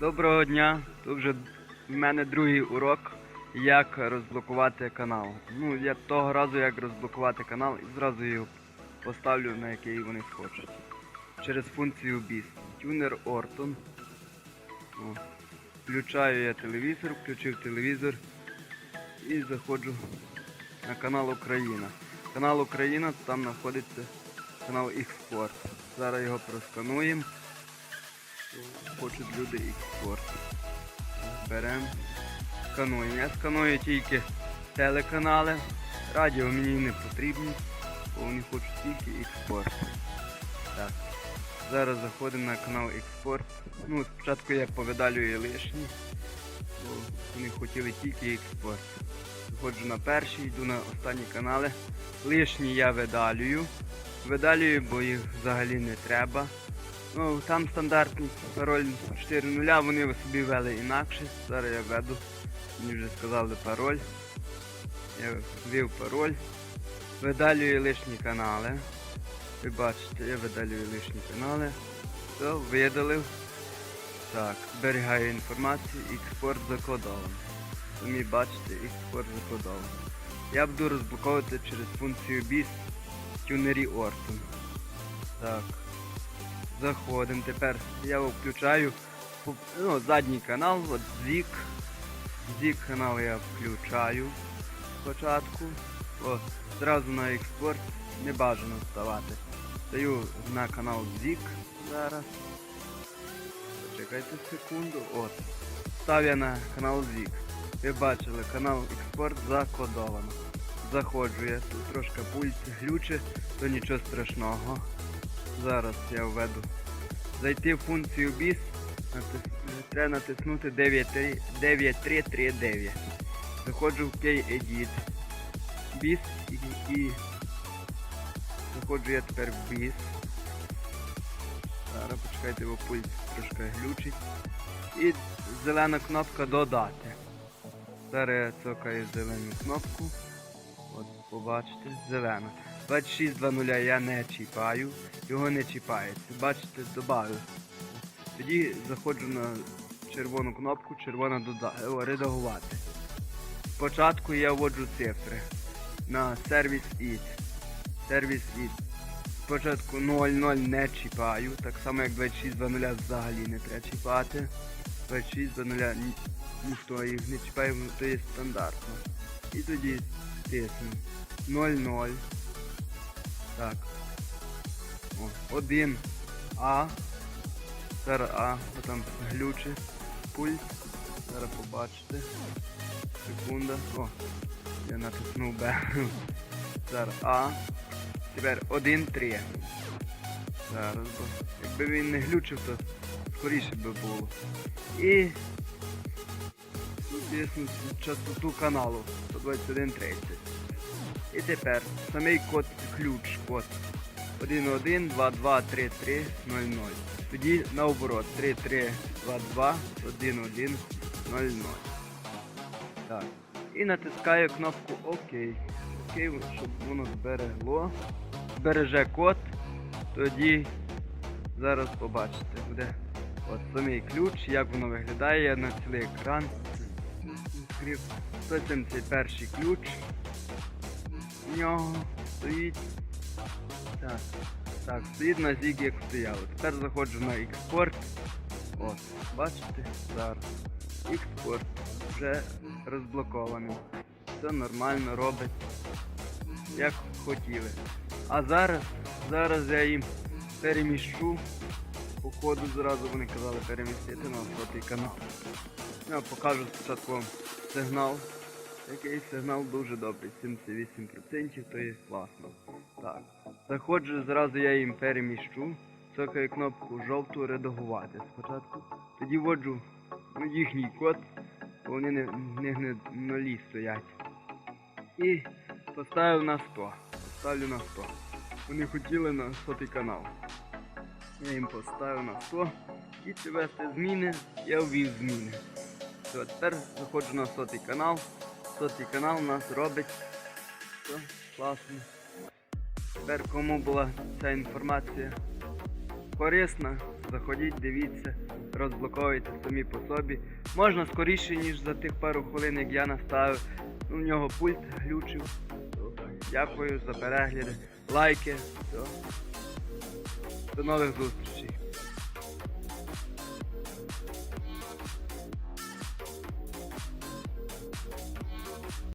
Доброго дня. Тут вже в мене другий урок, як розблокувати канал. Ну, я того разу як розблокувати канал і зразу його поставлю на який вони схочуть. Через функцію BIS. Тюнер Ортон. Включаю я телевізор, включив телевізор і заходжу на канал Україна. Канал Україна, там знаходиться канал X-Sport. Зараз його проскануємо. Хочуть люди експорт. Беремо. Скануємо. Я сканую тільки телеканали. Радіо мені не потрібні, бо вони хочуть тільки експорт. Так. Зараз заходимо на канал експорт. Ну, спочатку я повидалюю лишні, бо вони хотіли тільки експорт. Заходжу на перший, йду на останні канали. Лишні я видалюю. Видалюю, бо їх взагалі не треба. Ну, там стандартний пароль 4.0, вони собі ввели інакше. Зараз я введу. Мені вже сказали пароль. Я ввів пароль. Видалюю лишні канали. Ви бачите, я видалюю лишні канали. Все, видалив. Так, зберігаю інформацію, експорт закодований. Самі бачите, експорт закодований. Я буду розблоковувати через функцію BIS тюнері Orton. Так. Заходимо. Тепер я його включаю ну, задній канал, от ZIG. ZIG канал я включаю спочатку. О, зразу на експорт не бажано ставати. Стаю на канал ZIG зараз. Почекайте секунду. От. Став я на канал ZIG. Ви бачили, канал експорт закодовано. Заходжу я, тут трошки пульт глюче, то нічого страшного. Зараз я введу. Зайти в функцію BIS, натис... треба натиснути 9339. Заходжу в K-Edit. BIS і, і заходжу я тепер в BIS. Зараз почекайте, бо пульт трошки глючить. І зелена кнопка додати. Зараз я цокаю зелену кнопку. От, побачите, зелена. 26.00 я не чіпаю, його не чіпається. Бачите, додаю. Тоді заходжу на червону кнопку, червона дода... редагувати. Спочатку я вводжу цифри на сервіс IT. Сервіс IT. Спочатку 0.0 не чіпаю, так само як 26.00 взагалі не треба чіпати. 26.00 ні- ніхто їх не чіпає, то є стандартно. І тоді тисну 0.0. Так. О, 1 А. Зараз А, бо там глюче. Пульт. Зараз побачите. Секунда. О, я натиснув Б. Зараз А. Тепер 1, 3. Зараз, якби він не глючив, то скоріше би було. І звісно, частоту каналу 121.30. І тепер самий код ключ код 11223300. Тоді наоборот 33221100. Так. І натискаю кнопку ОК. Окей, щоб воно зберегло. Збереже код. Тоді зараз побачите. Буде от самий ключ, як воно виглядає на цілий екран. Відкрив 171 ключ. В нього стоїть. Так, так, стоїть на зіг як стояло. Тепер заходжу на експорт. От, бачите? Зараз. Експорт вже розблокований. Все нормально робить. Як хотіли. А зараз, зараз я їм переміщу. По ходу зразу вони казали перемістити на сотий канал. Я покажу спочатку сигнал. Який сигнал дуже добрий, 78%, то є класно. Так. Заходжу, зразу я їм переміщу. Цокаю кнопку жовту редагувати спочатку. Тоді вводжу їхній код, бо вони не, них не нулі стоять. І поставив на 100. Поставлю на 100. Вони хотіли на сотий канал. Я їм поставив на 100. І ввести зміни, я ввів зміни. Все, тепер заходжу на сотий канал. Сотий канал у нас робить. Все, класно. Тепер кому була ця інформація корисна, заходіть, дивіться, розблоковуються самі по собі. Можна скоріше, ніж за тих пару хвилин, як я наставив. В нього пульт глючив. Дякую за перегляди, лайки. Все. До нових зустрічей.